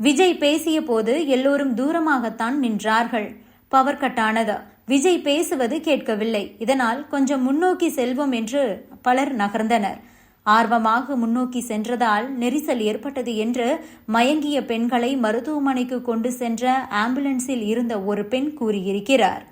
விஜய் பேசிய போது எல்லோரும் தூரமாகத்தான் நின்றார்கள். பவர் கட் ஆனது விஜய் பேசுவது கேட்கவில்லை. இதனால் கொஞ்சம் முன்னோக்கி செல்வோம் என்று பலர் நகர்ந்தனர். ஆர்வமாக முன்னோக்கி சென்றதால் நெரிசல் ஏற்பட்டது என்று மயங்கிய பெண்களை மருத்துவமனைக்கு கொண்டு சென்ற ஆம்புலன்ஸில் இருந்த ஒரு பெண் கூறியிருக்கிறார்.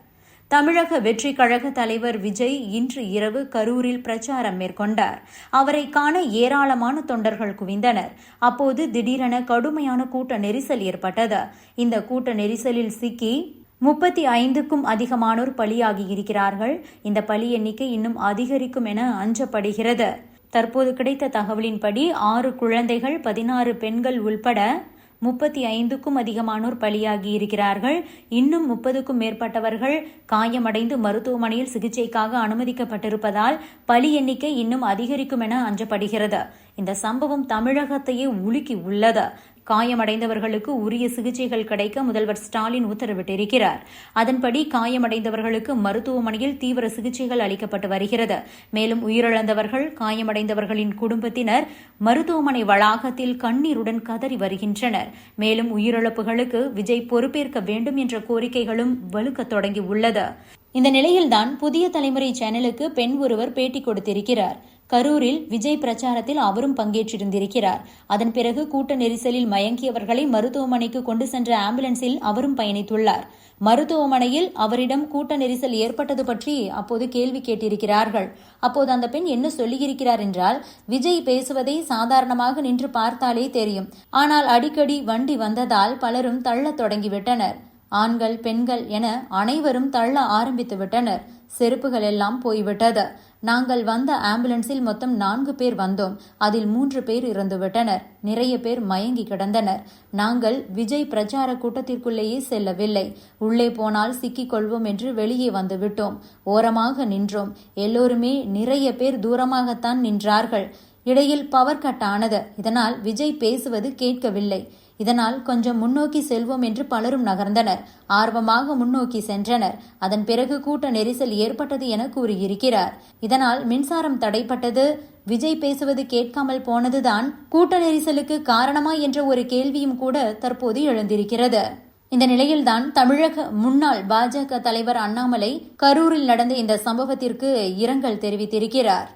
தமிழக வெற்றி கழக தலைவர் விஜய் இன்று இரவு கரூரில் பிரச்சாரம் மேற்கொண்டார். அவரை காண ஏராளமான தொண்டர்கள் குவிந்தனர். அப்போது திடீரென கடுமையான கூட்ட நெரிசல் ஏற்பட்டது. இந்த கூட்ட நெரிசலில் சிக்கி முப்பத்தி ஐந்துக்கும் அதிகமானோர் பலியாகி இருக்கிறார்கள். இந்த பலி எண்ணிக்கை இன்னும் அதிகரிக்கும் என அஞ்சப்படுகிறது. தற்போது கிடைத்த தகவலின்படி ஆறு குழந்தைகள் பதினாறு பெண்கள் உள்பட முப்பத்தி ஐந்துக்கும் அதிகமானோர் பலியாகி இருக்கிறார்கள் இன்னும் முப்பதுக்கும் மேற்பட்டவர்கள் காயமடைந்து மருத்துவமனையில் சிகிச்சைக்காக அனுமதிக்கப்பட்டிருப்பதால் பலி எண்ணிக்கை இன்னும் அதிகரிக்கும் என அஞ்சப்படுகிறது. இந்த சம்பவம் தமிழகத்தையே உலுக்கி உள்ளது. காயமடைந்தவர்களுக்கு உரிய சிகிச்சைகள் கிடைக்க முதல்வர் ஸ்டாலின் உத்தரவிட்டிருக்கிறார். அதன்படி காயமடைந்தவர்களுக்கு மருத்துவமனையில் தீவிர சிகிச்சைகள் அளிக்கப்பட்டு வருகிறது. மேலும் உயிரிழந்தவர்கள் காயமடைந்தவர்களின் குடும்பத்தினர் மருத்துவமனை வளாகத்தில் கண்ணீருடன் கதறி வருகின்றனர். மேலும் உயிரிழப்புகளுக்கு விஜய் பொறுப்பேற்க வேண்டும் என்ற கோரிக்கைகளும் வலுக்கத் தொடங்கியுள்ளது இந்த நிலையில்தான் புதிய தலைமுறை சேனலுக்கு பெண் ஒருவர் பேட்டி கொடுத்திருக்கிறார். கரூரில் விஜய் பிரச்சாரத்தில் அவரும் பங்கேற்றிருந்திருக்கிறார். அதன் பிறகு கூட்ட நெரிசலில் மயங்கியவர்களை மருத்துவமனைக்கு கொண்டு சென்ற ஆம்புலன்ஸில் அவரும் பயணித்துள்ளார். மருத்துவமனையில் அவரிடம் கூட்ட நெரிசல் ஏற்பட்டது பற்றி அப்போது கேள்வி கேட்டிருக்கிறார்கள். அப்போது அந்த பெண் என்ன சொல்லியிருக்கிறார் என்றால் விஜய் பேசுவதை சாதாரணமாக நின்று பார்த்தாலே தெரியும். ஆனால் அடிக்கடி வண்டி வந்ததால் பலரும் தள்ளத் தொடங்கிவிட்டனர். ஆண்கள் பெண்கள் என அனைவரும் தள்ள ஆரம்பித்து விட்டனர் செருப்புகள் எல்லாம் போய்விட்டது. நாங்கள் வந்த ஆம்புலன்ஸில் மொத்தம் நான்கு பேர் வந்தோம். அதில் மூன்று பேர் இறந்துவிட்டனர். நிறைய பேர் மயங்கி கிடந்தனர். நாங்கள் விஜய் பிரச்சார கூட்டத்திற்குள்ளேயே செல்லவில்லை. உள்ளே போனால் சிக்கிக் கொள்வோம் என்று வெளியே வந்துவிட்டோம் ஓரமாக நின்றோம். எல்லோருமே நிறைய பேர் தூரமாகத்தான் நின்றார்கள். இடையில் பவர் கட் ஆனது. இதனால் விஜய் பேசுவது கேட்கவில்லை. இதனால் கொஞ்சம் முன்னோக்கி செல்வோம் என்று பலரும் நகர்ந்தனர். ஆர்வமாக முன்னோக்கி சென்றனர். அதன் பிறகு கூட்ட நெரிசல் ஏற்பட்டது என கூறியிருக்கிறார். இதனால் மின்சாரம் தடைப்பட்டது. விஜய் பேசுவது கேட்காமல் போனதுதான் கூட்ட நெரிசலுக்கு காரணமா என்ற ஒரு கேள்வியும் கூட தற்போது எழுந்திருக்கிறது. இந்த நிலையில்தான் தமிழக முன்னாள் பாஜக தலைவர் அண்ணாமலை கரூரில் நடந்த இந்த சம்பவத்திற்கு இரங்கல் தெரிவித்திருக்கிறார்.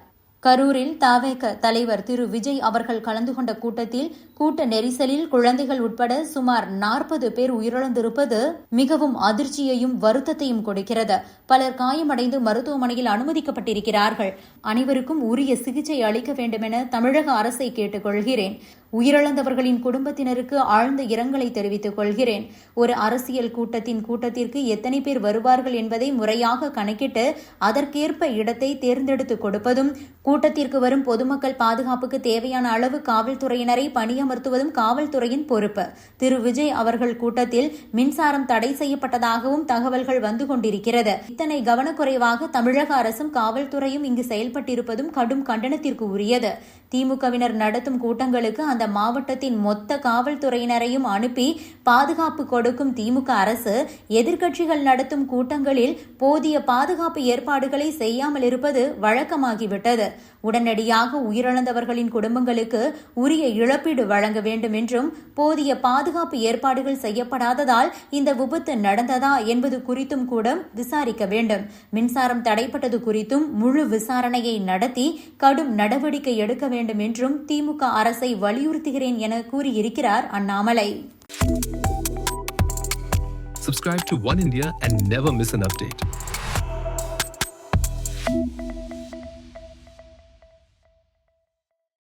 கரூரில் தாவேக தலைவர் திரு விஜய் அவர்கள் கலந்து கொண்ட கூட்டத்தில் கூட்ட நெரிசலில் குழந்தைகள் உட்பட சுமார் நாற்பது பேர் உயிரிழந்திருப்பது மிகவும் அதிர்ச்சியையும் வருத்தத்தையும் கொடுக்கிறது. பலர் காயமடைந்து மருத்துவமனையில் அனுமதிக்கப்பட்டிருக்கிறார்கள். அனைவருக்கும் உரிய சிகிச்சை அளிக்க வேண்டும் என தமிழக அரசை கேட்டுக்கொள்கிறேன். உயிரிழந்தவர்களின் குடும்பத்தினருக்கு ஆழ்ந்த இரங்கலை தெரிவித்துக் கொள்கிறேன். ஒரு அரசியல் கூட்டத்தின் கூட்டத்திற்கு எத்தனை பேர் வருவார்கள் என்பதை முறையாக கணக்கிட்டு அதற்கேற்ப இடத்தை தேர்ந்தெடுத்து கொடுப்பதும் கூட்டத்திற்கு வரும் பொதுமக்கள் பாதுகாப்புக்கு தேவையான அளவு காவல்துறையினரை பணியமர்த்துவதும் காவல்துறையின் பொறுப்பு. திரு. விஜய் அவர்கள் கூட்டத்தில் மின்சாரம் தடை செய்யப்பட்டதாகவும் தகவல்கள் வந்து கொண்டிருக்கிறது. இத்தனை கவனக்குறைவாக தமிழக அரசும் காவல்துறையும் இங்கு செயல்பட்டிருப்பதும் கடும் கண்டனத்திற்கு உரியது. திமுகவினர் நடத்தும் கூட்டங்களுக்கு அந்த மாவட்டத்தின் மொத்த காவல்துறையினரையும் அனுப்பி பாதுகாப்பு கொடுக்கும் திமுக அரசு எதிர்க்கட்சிகள் நடத்தும் கூட்டங்களில் போதிய பாதுகாப்பு ஏற்பாடுகளை செய்யாமல் இருப்பது வழக்கமாகிவிட்டது. உடனடியாக உயிரிழந்தவர்களின் குடும்பங்களுக்கு உரிய இழப்பீடு வழங்க வேண்டும் என்றும் போதிய பாதுகாப்பு ஏற்பாடுகள் செய்யப்படாததால் இந்த விபத்து நடந்ததா என்பது குறித்தும் கூட விசாரிக்க வேண்டும் மின்சாரம் தடைப்பட்டது குறித்தும் முழு விசாரணையை நடத்தி கடும் நடவடிக்கை எடுக்க வேண்டும் என்றும் திமுக அரசை வலியுறுத்துகிறேன் என கூறியிருக்கிறார் Annamalai Subscribe to One India and never miss an update.